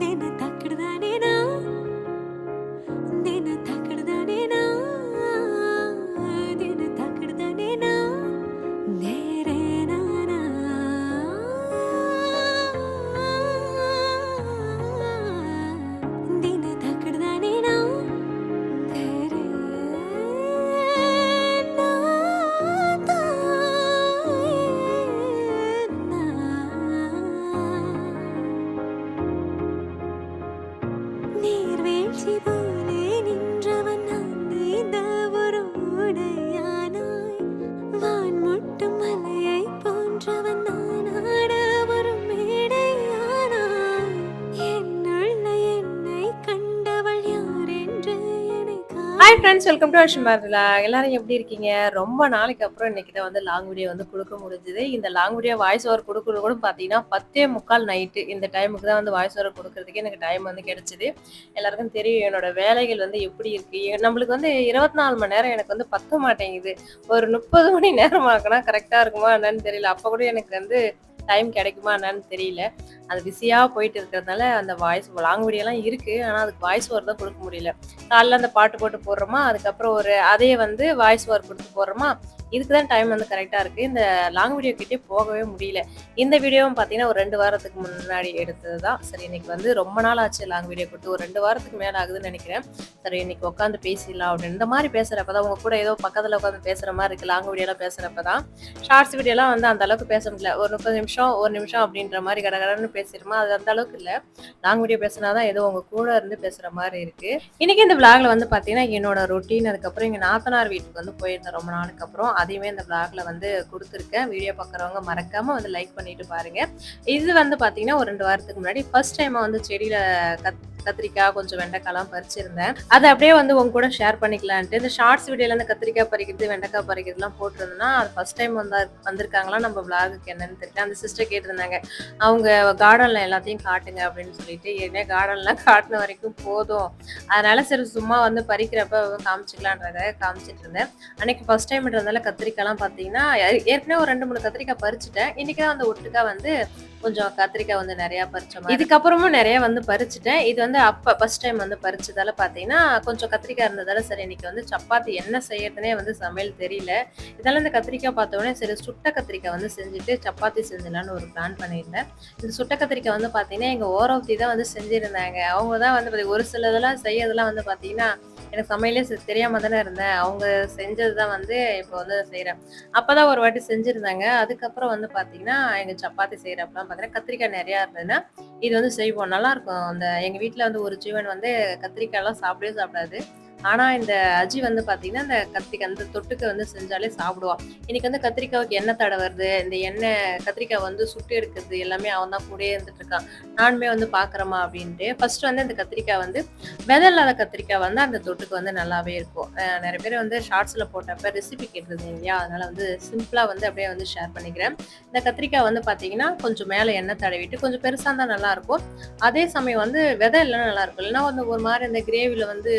நினை hi friends welcome to Ashan பாரதிலா எல்லாரும் எப்படி இருக்கீங்க? ரொம்ப நாளைக்கு அப்புறம் இன்னைக்கு தான் வந்து லாங் வீடியோ வந்து கொடுக்க முடிஞ்சுது. இந்த லாங் வீடியோ வாய்ஸ் ஓவர் கொடுக்குறது கூட பார்த்தீங்கன்னா பத்தே முக்கால் நைட்டு இந்த டைமுக்கு தான் வந்து வாய்ஸ் ஓவர் கொடுக்கறதுக்கு எனக்கு டைம் வந்து கிடைச்சிது. எல்லாருக்கும் தெரியும் என்னோட வேலைகள் வந்து எப்படி இருக்கு. நம்மளுக்கு வந்து இருபத்தி நாலு மணி நேரம் எனக்கு வந்து பத்த மாட்டேங்குது. ஒரு முப்பது மணி நேரம் ஆக்கினா கரெக்டாக இருக்குமா என்னன்னு தெரியல. அப்போ கூட எனக்கு வந்து டைம் கிடைக்குமா என்னன்னு தெரியல. அது பிஸியாக போயிட்டு இருக்கிறதுனால அந்த வாய்ஸ் லாங் வீடியோலாம் இருக்குது ஆனால் அதுக்கு வாய்ஸ் ஓவர் தான் கொடுக்க முடியல. காலைல அந்த பாட்டு போட்டு போடுறோமா அதுக்கப்புறம் ஒரு அதே வந்து வாய்ஸ் ஓவர் கொடுத்து போடுறோமா இதுக்கு தான் டைம் வந்து கரெக்டாக இருக்குது இந்த லாங் வீடியோ கிட்டே போகவே முடியல. இந்த வீடியோவும் பார்த்தீங்கன்னா ஒரு ரெண்டு வாரத்துக்கு முன்னாடி எடுத்தது தான் சரி இன்னைக்கு வந்து ரொம்ப நாள் ஆச்சு லாங் வீடியோ கொடுத்து. ஒரு ரெண்டு வாரத்துக்கு மேலே ஆகுதுன்னு நினைக்கிறேன். சரி இன்னைக்கு உட்காந்து பேசிடலாம் அப்படின்னு. இந்த மாதிரி பேசுகிறப்ப தான் உங்கள் கூட ஏதோ பக்கத்தில் உட்காந்து பேசுகிற மாதிரி இருக்குது லாங் வீடியோலாம் பேசுகிறப்ப தான் ஷார்ட்ஸ் வீடியோலாம் வந்து அந்த அளவுக்கு பேச முடியல. ஒரு முப்பது நிமிஷம் ஒரு நிமிஷம் அப்படின்ற மாதிரி கடகடன்னு பேசிடுமா அது அந்த அளவுக்கு இல்லை. லாங் வீடியோ பேசினா தான் ஏதோ உங்க கூட இருந்து பேசுகிற மாதிரி இருக்குது இன்னைக்கு இந்த விளாகில் வந்து பார்த்தீங்கன்னா என்னோட ரொட்டீன் அதுக்கப்புறம் எங்கள் நாத்தனார் வீட்டுக்கு வந்து போயிருந்தேன் ரொம்ப நாளுக்கு அப்புறம். அதையுமே இந்த விளாகில் வந்து கொடுத்துருக்கேன். வீடியோ பார்க்குறவங்க மறக்காமல் வந்து லைக் பண்ணிட்டு பாருங்க. இது வந்து பார்த்தீங்கன்னா ஒரு ரெண்டு வாரத்துக்கு முன்னாடி ஃபர்ஸ்ட் டைமாக வந்து செடியில கத் கத்திரிக்காய் கொஞ்சம் வெண்டைக்காய்லாம் பறிச்சிருந்தேன். அதை அப்படியே வந்து உங்க கூட ஷேர் பண்ணிக்கலான்ட்டு இந்த ஷார்ட்ஸ் வீடியோல இந்த கத்திரிக்காய் பறிக்கிறது வெண்டைக்காய் பறிக்கிறதுலாம் போட்டிருந்தேன்னா அது ஃபர்ஸ்ட் டைம் வந்தா வந்திருக்காங்களா நம்ம விளாகுக்கு என்னன்னு தெரியல. அந்த சிஸ்டர் கேட்டிருந்தாங்க அவங்க கார்டன்ல எல்லாத்தையும் காட்டுங்க அப்படின்னு சொல்லிட்டு ஏன்னா கார்டன்லாம் காட்டின வரைக்கும் போதும். அதனால சரி சும்மா வந்து பறிக்கிறப்ப காமிச்சிக்கலான்றத காமிச்சிட்டு இருந்தேன் அன்னைக்கு ஃபர்ஸ்ட் டைம் இருந்ததால கத்திரிக்காய்லாம் பார்த்தீங்கன்னா ஏற்கனவே ஒரு ரெண்டு மூணு கத்திரிக்காய் பறிச்சுட்டேன். இன்னைக்கு தான் அந்த ஒட்டுக்கா வந்து கொஞ்சம் கத்திரிக்காய் வந்து நிறைய பறிச்சோம் இதுக்கப்புறமும் நிறைய வந்து பறிச்சுட்டேன். இது வந்து அப்ப ஃபர்ஸ்ட் டைம் வந்து பறிச்சதால பாத்தீங்கன்னா கொஞ்சம் கத்திரிக்காய் இருந்ததால சரி இன்னைக்கு வந்து சப்பாத்தி என்ன செய்யறதுனே வந்து சமையல் தெரியல. இதெல்லாம் இந்த கத்திரிக்காய் பார்த்த உடனே சரி சுட்ட கத்திரிக்காய் வந்து செஞ்சுட்டு சப்பாத்தி செஞ்சிடலான்னு ஒரு பிளான் பண்ணியிருந்தேன். இந்த சுட்ட கத்திரிக்காய் வந்து பாத்தீங்கன்னா எங்க ஓரவத்தி தான் வந்து செஞ்சிருந்தாங்க. அவங்க தான் வந்து ஒரு சிலதெல்லாம் செய்யறதெல்லாம் வந்து பாத்தீங்கன்னா எனக்கு சமையலே தெரியாமல் தெரியாம தானே இருந்தேன். அவங்க செஞ்சது தான் வந்து இப்போ வந்து செய்கிறேன் அப்போ தான் ஒரு வாட்டி செஞ்சுருந்தாங்க. அதுக்கப்புறம் வந்து பார்த்தீங்கன்னா எங்கள் சப்பாத்தி செய்கிறப்பெல்லாம் பார்த்தீங்கன்னா கத்திரிக்காய் நிறையா இருந்ததுன்னா இது வந்து செய்வோம். நல்லாயிருக்கும் அந்த எங்கள் வீட்டில் வந்து ஒரு ஜீவன் வந்து கத்திரிக்காயெல்லாம் சாப்பிடவே சாப்பிடாது. ஆனா இந்த அஜி வந்து பாத்தீங்கன்னா இந்த கத்திரிக்காய் அந்த தொட்டுக்க வந்து செஞ்சாலே சாப்பிடுவான் இன்னைக்கு வந்து கத்திரிக்காய்க்கு எண்ணெய் தடவுறது இந்த எண்ணெய் கத்திரிக்காய் வந்து சுட்டு எடுக்கிறது எல்லாமே அவன் தான் கூட இருந்துட்டு இருக்கான். நானுமே வந்து பாக்குறேமா அப்படின்ட்டு ஃபர்ஸ்ட் வந்து இந்த கத்திரிக்காய் வந்து விதை இல்லாத கத்திரிக்காய் வந்து அந்த தொட்டுக்கு வந்து நல்லாவே இருக்கும். நிறைய பேர் வந்து ஷார்ட்ஸ்ல போட்டப்ப ரெசிபி கேட்டிருந்தீங்க இல்லையா? அதனால வந்து சிம்பிளா வந்து அப்படியே வந்து ஷேர் பண்ணிக்கிறேன். இந்த கத்திரிக்காய் வந்து பாத்தீங்கன்னா கொஞ்சம் மேலே எண்ணெய் தடவிட்டு கொஞ்சம் பெருசா இருந்தா நல்லா இருக்கும். அதே சமயம் வந்து விதை இல்லைன்னா நல்லா இருக்கும். இல்லைன்னா வந்து ஒரு மாதிரி இந்த கிரேவில வந்து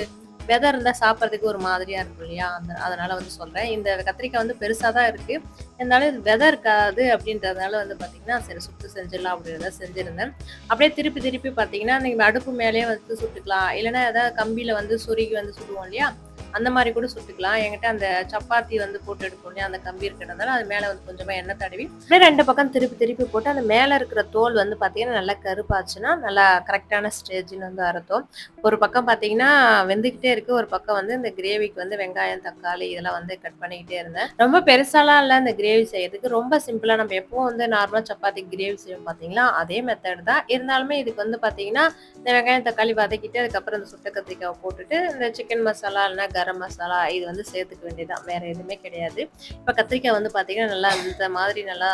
விதை இருந்தால் சாப்பிட்றதுக்கு ஒரு மாதிரியா இருக்கும் இல்லையா? அந்த அதனால வந்து சொல்றேன். இந்த கத்திரிக்காய் வந்து பெருசாக தான் இருக்கு. இருந்தாலும் இது விதை இருக்காது அப்படின்றதுனால வந்து பார்த்தீங்கன்னா சரி சுட்டு செஞ்சிடலாம் அப்படின்றத செஞ்சுருந்தேன். அப்படியே திருப்பி திருப்பி பார்த்தீங்கன்னா நீங்கள் அடுப்பு மேலேயே வந்து சுட்டுக்கலாம். இல்லைன்னா ஏதாவது கம்பியில் வந்து சொருகி வந்து சுடுவோம் இல்லையா? அந்த மாதிரி கூட சுட்டுக்கலாம். என்கிட்ட அந்த சப்பாத்தி வந்து போட்டு எடுப்போம் அந்த கம்பி இருக்கிறதுனால அது மேல வந்து கொஞ்சமா எண்ணெய் தடவி அப்படியே ரெண்டு பக்கம் திருப்பி திருப்பி போட்டு அந்த மேல இருக்கிற தோல் வந்து பாத்தீங்கன்னா நல்லா கருப்பாச்சுன்னா நல்லா கரெக்டான ஸ்டேஜ்னு வந்து அறுத்தோம் ஒரு பக்கம் பாத்தீங்கன்னா வெந்துகிட்டே இருக்கு. ஒரு பக்கம் வந்து இந்த கிரேவிக்கு வந்து வெங்காயம் தக்காளி இதெல்லாம் வந்து கட் பண்ணிக்கிட்டே இருந்தேன். ரொம்ப பெருசாலாம் இல்ல இந்த கிரேவி செய்யறதுக்கு. ரொம்ப சிம்பிளா நம்ம எப்பவும் வந்து நார்மலா சப்பாத்தி கிரேவி செய்வோம் பாத்தீங்களா? அதே மெத்தட் தான். இருந்தாலுமே இதுக்கு வந்து பாத்தீங்கன்னா இந்த வெங்காயம் தக்காளி வதக்கிட்டு அதுக்கப்புறம் இந்த சுட்ட கத்திரிக்காவை போட்டுட்டு இந்த சிக்கன் மசாலா இல்லைன்னா கரம் மசாலா இது வந்து சேர்த்துக்க வேண்டியதுதான். வேற எதுவுமே கிடையாது. இப்போ கத்திரிக்காய் வந்து பாத்தீங்கன்னா நல்லா இந்த மாதிரி நல்லா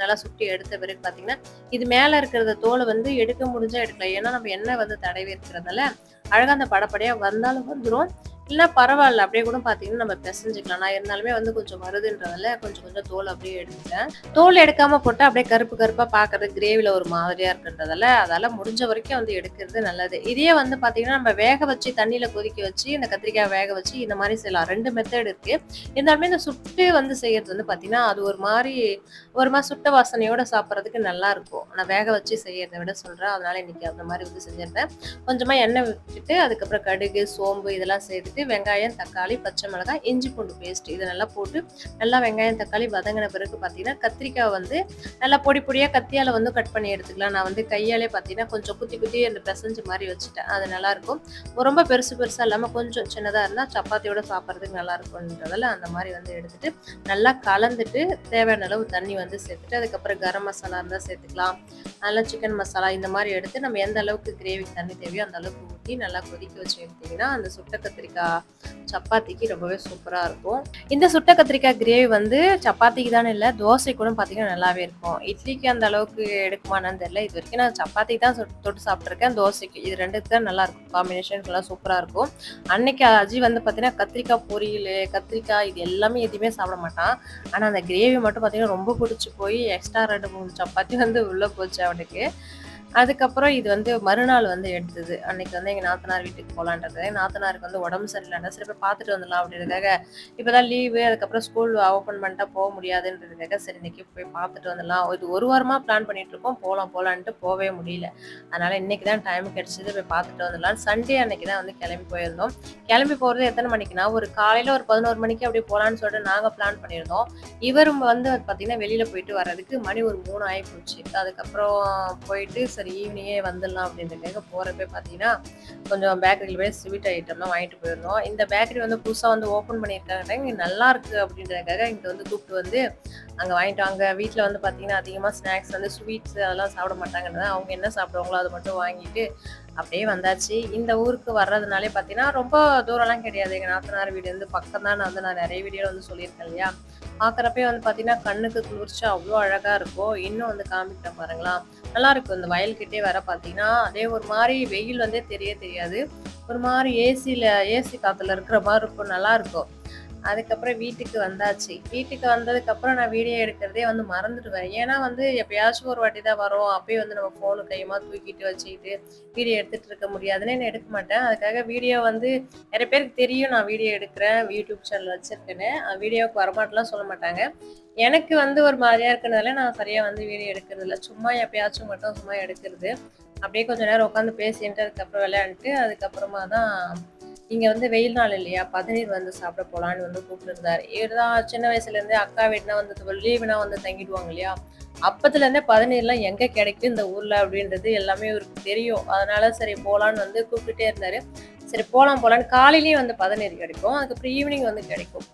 நல்லா சுட்டி எடுத்த பிறகு பாத்தீங்கன்னா இது மேல இருக்கிறத தோலை வந்து எடுக்க முடிஞ்சா எடுக்கலாம். ஏன்னா நம்ம எண்ணெய் வந்து தடவி இருக்கிறதால அழகா அந்த படப்படையா வந்தாலும் வந்துடும் இல்லை பரவாயில்ல அப்படியே கூட பார்த்தீங்கன்னா, நம்ம பெசஞ்சுக்கலாம். நான் இருந்தாலுமே வந்து கொஞ்சம் வருதுன்றதால கொஞ்சம் கொஞ்சம் தோல் அப்படியே எடுத்துட்டேன். தோல் எடுக்காம போட்டால் அப்படியே கருப்பு கருப்பாக பார்க்கறது கிரேவியில் ஒரு மாதிரியாக இருக்குன்றதால, அதால் முடிஞ்ச வரைக்கும் வந்து எடுக்கிறது நல்லது. இதே வந்து பார்த்தீங்கன்னா, நம்ம வேக வச்சு தண்ணியில் கொதிக்க வச்சு, இந்த கத்திரிக்காய் வேக வச்சு இந்த மாதிரி செய்யலாம். ரெண்டு மெத்தட் இருக்குது இருந்தாலுமே இந்த சுட்டு வந்து செய்யறது வந்து பார்த்தீங்கன்னா, அது ஒரு மாதிரி ஒரு மாதிரி சுட்ட வாசனையோட சாப்பிட்றதுக்கு நல்லாயிருக்கும் ஆனால் வேக வச்சு செய்யறத விட சொல்கிறேன் அதனால இன்னைக்கு அந்த மாதிரி வந்து செஞ்சிருந்தேன். கொஞ்சமாக எண்ணெய் விட்டுட்டு, அதுக்கப்புறம் கடுகு, சோம்பு இதெல்லாம் சேர்த்துட்டு, வெங்காயம், தக்காளி, பச்சை மிளகாய், இஞ்சி பூண்டு பேஸ்ட் இதை நல்லா போட்டு, நல்லா வெங்காயம், தக்காளி வதங்கின பிறகு பார்த்தீங்கன்னா, கத்திரிக்காய் வந்து நல்லா பொடி பொடியாக கத்தியால் வந்து கட் பண்ணி எடுத்துக்கலாம். நான் வந்து கையாலே பார்த்தீங்கன்னா, கொஞ்சம் குத்தி குத்தி அந்த பிசைஞ்சு மாதிரி வச்சுட்டேன். அது நல்லாயிருக்கும் ரொம்ப பெருசு பெருசாக இல்லாமல் கொஞ்சம் சின்னதாக இருந்தால் சப்பாத்தியோட சாப்பிட்றதுக்கு நல்லாருக்கும்ன்றதால அந்த மாதிரி வந்து எடுத்துட்டு, நல்லா கலந்துட்டு, தேவையான அளவு தண்ணி வந்து சேர்த்துட்டு, அதுக்கப்புறம் கரம் மசாலா இருந்தால் சேர்த்துக்கலாம். நல்லா சிக்கன் மசாலா இந்த மாதிரி எடுத்து, நம்ம எந்த அளவுக்கு கிரேவிக்கு தண்ணி தேவையோ அந்த அளவுக்கு ஊற்றி நல்லா கொதிக்க வச்சு எடுத்தீங்கன்னா, அந்த சுட்ட கத்திரிக்காய் சப்பாத்திக்கு ரொம்பவே சூப்பராக இருக்கும். இந்த சுட்ட கத்திரிக்காய் கிரேவி வந்து சப்பாத்திக்கு தானே இல்லை தோசை கூட பார்த்தீங்கன்னா நல்லாவே இருக்கும். இட்லிக்கு அந்த அளவுக்கு எடுக்குமா தெரியல இது வரைக்கும் நான் சப்பாத்திக்கு தான் தொட்டு சாப்பிட்ருக்கேன் தோசைக்கு இது ரெண்டுக்கு தான் நல்லா இருக்கும் காம்பினேஷன் நல்லா சூப்பராக இருக்கும். அன்னைக்கு அஜி வந்து பார்த்தீங்கன்னா, கத்திரிக்காய் பொரியல் கத்திரிக்காய் இது எல்லாமே எதுவுமே சாப்பிட மாட்டான். ஆனால் அந்த கிரேவி மட்டும் பார்த்தீங்கன்னா, ரொம்ப பிடிச்சி போய் எக்ஸ்ட்ரா 2, 3 சப்பாத்தி வந்து உள்ளே போச்சு அவனுக்கு. அதுக்கப்புறம் இது வந்து மறுநாள் வந்து எடுத்தது. அன்னைக்கு வந்து எங்க நாத்தனார் வீட்டுக்கு போகலான்றது நாத்தனாருக்கு வந்து உடம்பு சரியில்லைன்னா சரி போய் பார்த்துட்டு வந்துடலாம் அப்படின்றதுக்காக, இப்பதான் லீவு அதுக்கப்புறம் ஸ்கூல் ஓப்பன் பண்ணிட்டா போக முடியாதுன்றதுக்காக, சரி இன்னைக்கு போய் பார்த்துட்டு வந்துடலாம். இது ஒரு வாரமா பிளான் பண்ணிட்டுருக்கோம். போகலாம் போகலான்ட்டு போவே முடியல. அதனால இன்னைக்கு தான் டைம் கிடைச்சது. போய் பார்த்துட்டு வந்துடலாம் சண்டே அன்னைக்கு தான் வந்து கிளம்பி போயிருந்தோம். கிளம்பி போறது எத்தனை மணிக்குன்னா, ஒரு காலையில ஒரு 11 மணிக்கு அப்படியே போகலான்னு சொல்லிட்டு நாங்க பிளான் பண்ணியிருந்தோம். இவரும் வந்து பார்த்தீங்கன்னா, வெளியில போயிட்டு வர்றதுக்கு மணி ஒரு மூணு ஆகி போச்சு அதுக்கப்புறம் போயிட்டு சரி ஈவினிங்கே வந்துடலாம் அப்படின்றதுக்காக போறப்பயே பார்த்தீங்கன்னா, கொஞ்சம் பேக்கரியில் போய் ஸ்வீட் ஐட்டம்லாம் வாங்கிட்டு போயிருந்தோம். இந்த பேக்கரி வந்து புதுசாக வந்து ஓப்பன் பண்ணியிருக்காங்க. நல்லா இருக்குது அப்படின்றதுக்காக இங்கே வந்து கூப்பிட்டு வந்து அங்கே வாங்கிட்டு அங்கே வீட்டில் வந்து பார்த்தீங்கன்னா, அதிகமாக ஸ்நாக்ஸ் வந்து ஸ்வீட்ஸ் அதெல்லாம் சாப்பிட மாட்டாங்கன்னு அவங்க என்ன சாப்பிடுவாங்களோ அதை மட்டும் வாங்கிட்டு அப்படியே வந்தாச்சு. இந்த ஊருக்கு வர்றதுனாலே பார்த்தீங்கன்னா, ரொம்ப தூரம்லாம் கிடையாது. எங்கள் நாத்தனார் வீடு வந்து பக்கம் தான் வந்து நான் நிறைய வீடியோவில் வந்து சொல்லியிருக்கேன் இல்லையா? பார்க்குறப்பயே வந்து பார்த்தீங்கன்னா, கண்ணுக்கு குளிர்ச்சி அவ்வளோ அழகாக இருக்கும். இன்னும் வந்து காமிக்கிட்ட பாருங்களா! நல்லாருக்கும். இந்த வயல்கிட்டே வர பார்த்தீங்கன்னா, அதே ஒரு மாதிரி வெயில் வந்தே தெரிய தெரியாது. ஒரு மாதிரி ஏசியில் ஏசி காற்றுல இருக்கிற மாதிரி இருக்கும். நல்லாயிருக்கும் அதுக்கப்புறம் வீட்டுக்கு வந்தாச்சு. வீட்டுக்கு வந்ததுக்கப்புறம் நான் வீடியோ எடுக்கிறதே வந்து மறந்துடுவேன். ஏன்னா வந்து எப்பயாச்சும் ஒரு வாட்டி தான் வரும். அப்பயும் வந்து நம்ம ஃபோனு கையமாக தூக்கிட்டு வச்சுக்கிட்டு, வீடியோ எடுத்துகிட்டு இருக்க முடியாதுன்னு நான் எடுக்க மாட்டேன். அதுக்காக வீடியோ வந்து நிறைய பேருக்கு தெரியும் நான் வீடியோ எடுக்கிறேன். யூடியூப் சேனல் வச்சுருக்கேன்னு வீடியோவுக்கு வரமாட்டெல்லாம் சொல்ல மாட்டாங்க. எனக்கு வந்து ஒரு மாதிரியாக இருக்கிறதுல நான் சரியாக வந்து வீடியோ எடுக்கிறதில்ல. சும்மா எப்பயாச்சும் மட்டும் சும்மா எடுக்கிறது. அப்படியே கொஞ்சம் நேரம் உட்காந்து பேசிட்டு அதுக்கப்புறம் விளையாண்டுட்டு, அதுக்கப்புறமா தான் இங்கே வந்து வெயில் நாள் இல்லையா? பதநீர் வந்து சாப்பிட போகலான்னு வந்து கூப்பிட்டுருந்தார் இவர் தான் சின்ன வயசுலேருந்தே அக்கா வீடுனா வந்து லீவுனா வந்து தங்கிடுவாங்க இல்லையா? அப்பத்துலேருந்தே பதநீர்லாம் எங்கே கிடைக்கும் இந்த ஊரில் அப்படின்றது எல்லாமே இவருக்கு தெரியும். அதனால சரி போகலான்னு வந்து கூப்பிட்டுட்டே இருந்தாரு. சரி போகலாம் போகலான்னு காலையிலேயே வந்து பதநீர் கிடைக்கும். அதுக்கப்புறம் ஈவினிங் வந்து கிடைக்கும்.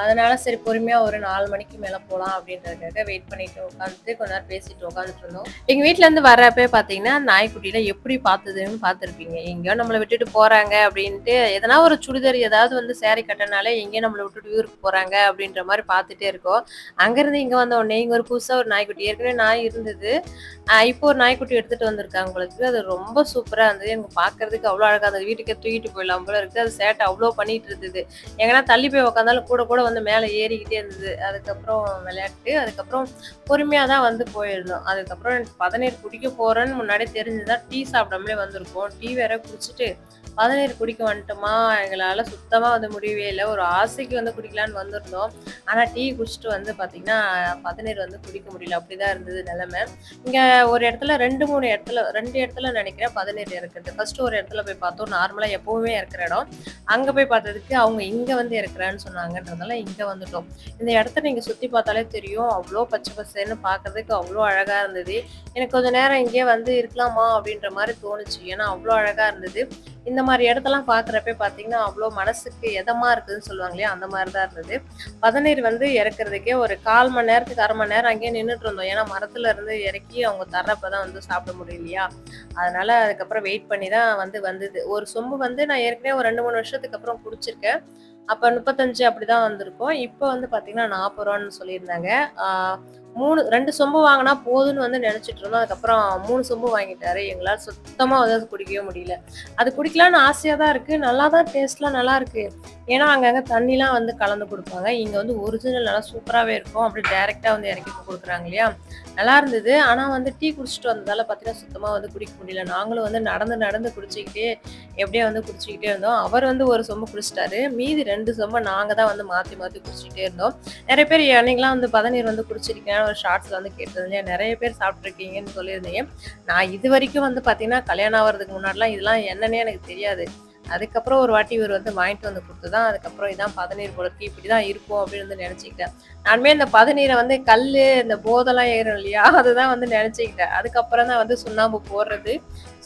அதனால சரி பொறுமையா ஒரு நாலு மணிக்கு மேல போலாம் அப்படின்றதுக்காக வெயிட் பண்ணிட்டு உட்காந்துட்டு, கொஞ்ச நேரம் பேசிட்டு உட்காந்துட்டு இருந்தோம். எங்க இருந்து வரப்போயே பார்த்தீங்கன்னா, நாய்க்குட்டில எப்படி பார்த்ததுன்னு பார்த்துருப்பீங்க. எங்கேயோ நம்மளை விட்டுட்டு போறாங்க அப்படின்ட்டு, எதனா ஒரு சுடிதார் ஏதாவது வந்து சாரி கட்டினாலே எங்கேயோ நம்மளை விட்டுட்டு ஊருக்கு போறாங்க அப்படின்ற மாதிரி பார்த்துட்டே இருக்கோம். அங்கேருந்து இங்க வந்த உடனே இங்க ஒரு புதுசா ஒரு நாய்க்குட்டி ஏற்கனவே நாய் இருந்தது. இப்போ ஒரு நாய்க்குட்டி எடுத்துட்டு வந்திருக்காங்க உங்களுக்கு அது ரொம்ப சூப்பரா இருந்தது. எனக்கு பார்க்கறதுக்கு அவ்வளோ அழகா அந்த வீட்டுக்கே தூக்கிட்டு போயிடலாம் போல இருக்கு. அது சேட்டை அவ்வளோ பண்ணிட்டு இருந்தது. எங்கன்னா தள்ளி போய் உட்காந்தாலும் கூட கூட வந்து மேல ஏறிக்கிட்டே இருந்தது. அதுக்கப்புறம் விளையாட்டு, அதுக்கப்புறம் பொறுமையாக தான் வந்து போயிருந்தோம். அதுக்கப்புறம் பதநீர் குடிக்க போறேன்னு முன்னாடியே தெரிஞ்சுதான் டீ சாப்பிடாமலே வந்திருக்கோம். டீ வேற குடிச்சிட்டு, பதநீர் குடிக்க வந்துட்டோமா, எங்களால் சுத்தமாக வந்து முடியவே இல்லை ஒரு ஆசைக்கு வந்து குடிக்கலான்னு வந்திருந்தோம். ஆனால் டீ குடிச்சிட்டு வந்து பார்த்தீங்கன்னா, பதநீர் வந்து குடிக்க முடியல. அப்படி தான் இருந்தது நிலமை இங்கே ஒரு இடத்துல 2, 3 இடத்துல ரெண்டு இடத்துல நினைக்கிறேன் பதநீர் இறக்குறது. ஃபஸ்ட்டு ஒரு இடத்துல போய் பார்த்தோம். நார்மலாக எப்போவுமே இருக்கிற இடம். அங்கே போய் பார்த்ததுக்கு அவங்க இங்கே வந்து இறக்குறான்னு சொன்னாங்கன்றதால இங்கே வந்துட்டோம். இந்த இடத்த நீங்கள் சுற்றி பார்த்தாலே தெரியும். அவ்வளோ பச்சை பசேன்னு பார்க்கறதுக்கு அவ்வளோ அழகாக இருந்தது. எனக்கு கொஞ்சம் நேரம் இங்கேயே வந்து இருக்கலாமா அப்படின்ற மாதிரி தோணுச்சு. ஏன்னா அவ்வளோ அழகாக இருந்தது. இந்த மாதிரி இடத்தெல்லாம் பார்க்குறப்ப பார்த்தீங்கன்னா, அவ்வளோ மனசுக்கு எதமாக இருக்குதுன்னு சொல்லுவாங்க இல்லையா? அந்த மாதிரி தான் இருந்தது. பதநீர் வந்து இறக்குறதுக்கே ஒரு 1/4 மணி நேரத்துக்கு அரை மணி நேரம் அங்கேயே நின்றுட்டு இருந்தோம். ஏன்னா மரத்துல இருந்து இறக்கி அவங்க தர்றப்ப தான் வந்து சாப்பிட முடியும் இல்லையா? அதனால அதுக்கப்புறம் வெயிட் பண்ணி தான் வந்து வந்தது. ஒரு சொம்பு வந்து நான் ஏற்கனவே ஒரு 2, 3 வருஷத்துக்கு அப்புறம் குடிச்சிருக்கேன். அப்போ முப்பத்தஞ்சு அப்படிதான் வந்திருக்கோம் இப்போ வந்து பார்த்தீங்கன்னா, நாற்பது ரூபான்னு சொல்லியிருந்தாங்க. மூணு ரெண்டு சொம்பு வாங்கினா போதும்னு வந்து நினைச்சிட்டு இருந்தோம். அதுக்கப்புறம் மூணு சொம்பு வாங்கிட்டாரு. எங்களால் சுத்தமாக வந்து அது குடிக்கவே முடியல. அது குடிக்கலாம்னு ஆசையாக தான் இருக்குது நல்லா தான் டேஸ்ட்லாம் நல்லா இருக்கு. ஏன்னா அங்கங்கே தண்ணிலாம் வந்து கலந்து கொடுப்பாங்க. இங்கே வந்து ஒரிஜினல் நல்லா சூப்பராகவே இருக்கும். அப்படி டைரெக்டாக வந்து இறக்கி கொடுக்குறாங்க இல்லையா? நல்லா இருந்தது. ஆனால் வந்து டீ குடிச்சிட்டு வந்ததால பார்த்தீங்கன்னா சுத்தமாக வந்து குடிக்க முடியல. நாங்களும் வந்து நடந்து நடந்து குடிச்சிக்கிட்டே எப்படியே வந்து குடிச்சிக்கிட்டே இருந்தோம். அவர் வந்து ஒரு சொம்பு குடிச்சிட்டாரு. மீதி ரெண்டு சொம்பை நாங்கள் தான் வந்து மாற்றி மாற்றி குடிச்சிக்கிட்டே இருந்தோம். நிறைய பேர் அன்னைக்கெல்லாம் வந்து பதநீர் வந்து குடிச்சிருக்கேன் ஒரு ஷார்ட்ஸில் வந்து கேட்டிருந்தேன் நிறைய பேர் சாப்பிட்ருக்கீங்கன்னு சொல்லியிருந்தீங்க. நான் இது வரைக்கும் வந்து பார்த்தீங்கன்னா கல்யாணம் ஆகிறதுக்கு முன்னாடிலாம் இதெல்லாம் என்னன்னே எனக்கு தெரியாது. அதுக்கப்புறம் ஒரு வாட்டி இவர் வந்து வாங்கிட்டு வந்து கொடுத்து தான் அதுக்கப்புறம் இதான் பதநீர் போல இப்படி தான் இருக்கும் அப்படின்னு வந்து நினச்சிக்கிட்டேன். நானுமே இந்த பதநீரை வந்து கல் இந்த போதெல்லாம் ஏறும் இல்லையா? அதுதான் வந்து நினச்சிக்கிட்டேன். அதுக்கப்புறம் தான் வந்து சுண்ணாம்பு போடுறது.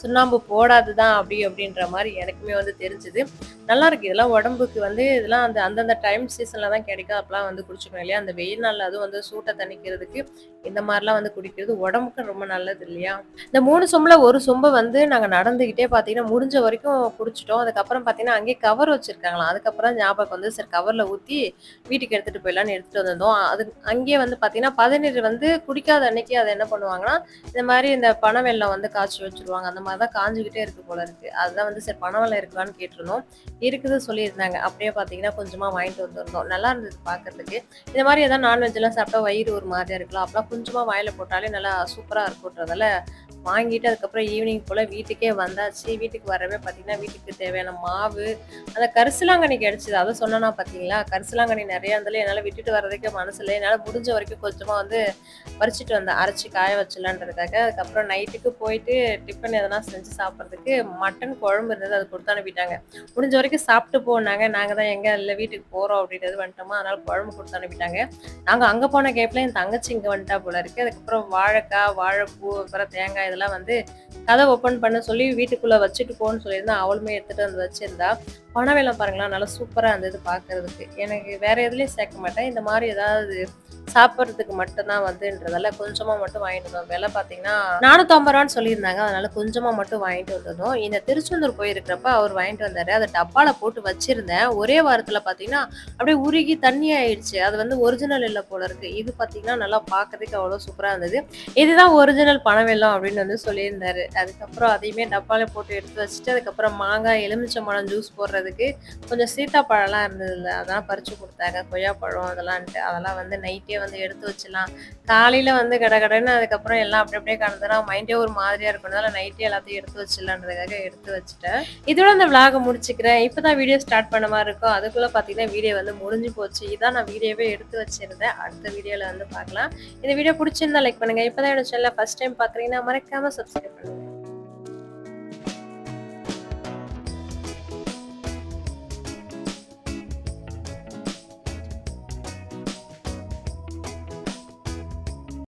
சுண்ணாம்பு போடாது தான் அப்படி அப்படின்ற மாதிரி எனக்குமே வந்து தெரிஞ்சுது. நல்லா இருக்கு. இதெல்லாம் உடம்புக்கு வந்து இதெல்லாம் அந்த அந்தந்த டைம் சீசனில் தான் கிடைக்கும். அப்பெல்லாம் வந்து குடிச்சுக்கணும் இல்லையா? அந்த வெயில் நாளில் அதுவும் வந்து சூட்டை தணிக்கிறதுக்கு இந்த மாதிரிலாம் வந்து குடிக்கிறது உடம்புக்கு ரொம்ப நல்லது இல்லையா? இந்த மூணு சொம்பில் ஒரு சொம்பை வந்து நாங்கள் நடந்துக்கிட்டே பார்த்தீங்கன்னா முடிஞ்ச வரைக்கும் குடிச்சிட்டோம். அதுக்கப்புறம் பார்த்தீங்கன்னா அங்கேயே கவர் வச்சுருக்காங்களாம். அதுக்கப்புறம் ஞாபகம் வந்து சரி கவரில் ஊற்றி வீட்டுக்கு எடுத்துகிட்டு போயிடலான்னு எடுத்துகிட்டு வந்திருந்தோம். அது அங்கேயே வந்து பார்த்தீங்கன்னா பதநீர் வந்து குடிக்காத அன்னைக்கு அதை என்ன பண்ணுவாங்கன்னா இந்த மாதிரி இந்த பனை வெள்ளம் வந்து காய்ச்சி வச்சிருவாங்க. அந்த மாதிரி தான் காஞ்சிக்கிட்டே இருக்கு போல இருக்கு. அதுதான் வந்து சரி பனை வெள்ளம் இருக்கான்னு கேட்டிருந்தோம். இருக்குது சொல்லியிருந்தாங்க. அப்படியே பார்த்தீங்கன்னா கொஞ்சமாக வாங்கிட்டு வந்திருந்தோம். நல்லா இருந்தது பார்க்கறதுக்கு இந்த மாதிரி எதாவது நான்வெஜ்லாம் சாப்பிட்டா வயிறு ஒரு மாதிரியா இருக்கலாம். அப்பெல்லாம் கொஞ்சமாக வாயில் போட்டாலே நல்லா சூப்பராக இருக்குன்றதால வாங்கிட்டு அதுக்கப்புறம் ஈவினிங் போல் வீட்டுக்கே வந்தாச்சு. வீட்டுக்கு வரவே பார்த்தீங்கன்னா வீட்டுக்கு தேவையான மாவு அந்த கரிசலாங்கண்ணி கிடச்சிது. அதை சொன்னா பார்த்தீங்களா கரிசலாங்கண்ணி நிறையா இருந்தாலும் என்னால் விட்டுட்டு வர்றதுக்கே மனசில். என்னால் முடிஞ்ச வரைக்கும் கொஞ்சமாக வந்து பறிச்சுட்டு வந்தேன். அரைச்சி காய வச்சிடலான்றதுக்காக. அதுக்கப்புறம் நைட்டுக்கு போயிட்டு டிஃபன் எதனா செஞ்சு சாப்பிட்றதுக்கு மட்டன் குழம்பு இருந்தது அது கொடுத்து அனுப்பிட்டாங்க. முடிஞ்ச வரைக்கும் சாப்பிட்டு போனாங்க. நாங்கள் தான் எங்கே இல்லை வீட்டுக்கு போகிறோம் அப்படின்றது வந்துட்டோமா. அதனால் குழம்பு கொடுத்து அனுப்பிட்டாங்க. நாங்கள் அங்கே போன கேப்பில் என் தங்கச்சி இங்கே வந்துட்டா போல இருக்குது அதுக்கப்புறம் வாழைக்காய் வாழைப்பூ அப்புறம் தேங்காய் இதெல்லாம் வந்து கதை ஓப்பன் பண்ண சொல்லி வீட்டுக்குள்ளே வச்சுட்டு போன்னு சொல்லியிருந்தா அவளுமே எடுத்துகிட்டு வந்து வச்சுருந்தா. பனவெல்லம் பாருங்களா நல்லா சூப்பராக இருந்தது பார்க்கறதுக்கு எனக்கு வேற எதுலேயும் சேர்க்க மாட்டேன். இந்த மாதிரி ஏதாவது சாப்பிட்றதுக்கு மட்டும்தான் வந்துன்றதால கொஞ்சமாக மட்டும் வாங்கிட்டு வந்தோம். விலை பார்த்தீங்கன்னா நானூற்றம்பது ரூபான்னு சொல்லியிருந்தாங்க. அதனால கொஞ்சமாக மட்டும் வாங்கிட்டு வந்திருந்தோம் இந்த திருச்செந்தூர் போயிருக்கிறப்ப அவர் வாங்கிட்டு வந்தார். அதை டப்பால போட்டு வச்சிருந்தேன். ஒரே வாரத்தில் பார்த்தீங்கன்னா அப்படியே உருகி தண்ணி ஆயிடுச்சு. அது வந்து ஒரிஜினல் இல்லை போல இருக்கு. இது பார்த்தீங்கன்னா நல்லா பார்க்கறதுக்கு அவ்வளோ சூப்பராக இருந்தது. இதுதான் ஒரிஜினல் பனவெல்லம் அப்படின்னு வந்து சொல்லியிருந்தாரு. அதுக்கப்புறம் அதையுமே டப்பால போட்டு எடுத்து வச்சுட்டு அதுக்கப்புறம் மாங்காய் எலுமிச்சம்பழம் ஜூஸ் போடுறது சாப்பிட்றதுக்கு கொஞ்சம் சீத்தாப்பழம்லாம் இருந்தது அதெல்லாம் பறித்து கொடுத்தாங்க. கொய்யாப்பழம் அதெல்லாம்ட்டு அதெல்லாம் வந்து நைட்டே வந்து எடுத்து வச்சிடலாம் காலையில் வந்து கடை கடைன்னு அதுக்கப்புறம் எல்லாம் அப்படி அப்படியே கடந்தனா மைண்டே ஒரு மாதிரியாக இருக்கணும்னால நைட்டே எல்லாத்தையும் எடுத்து வச்சிடலான்றதுக்காக எடுத்து வச்சுட்டேன். இதோட அந்த விளாக முடிச்சுக்கிறேன். இப்பதான் வீடியோ ஸ்டார்ட் பண்ண மாதிரி இருக்கும். அதுக்குள்ளே பார்த்தீங்கன்னா வீடியோ வந்து முடிஞ்சு போச்சு. இதான் நான் வீடியோவே எடுத்து வச்சிருந்தேன். அடுத்த வீடியோவில் வந்து பார்க்கலாம். இந்த வீடியோ பிடிச்சிருந்தா லைக் பண்ணுங்க. இப்பதான் என்னோட சேனலில் ஃபஸ்ட் டைம் பார்க்குறீங்கன்னா மறக்காமல் சப்ஸ்கிரைப் பண்ணுங்கள்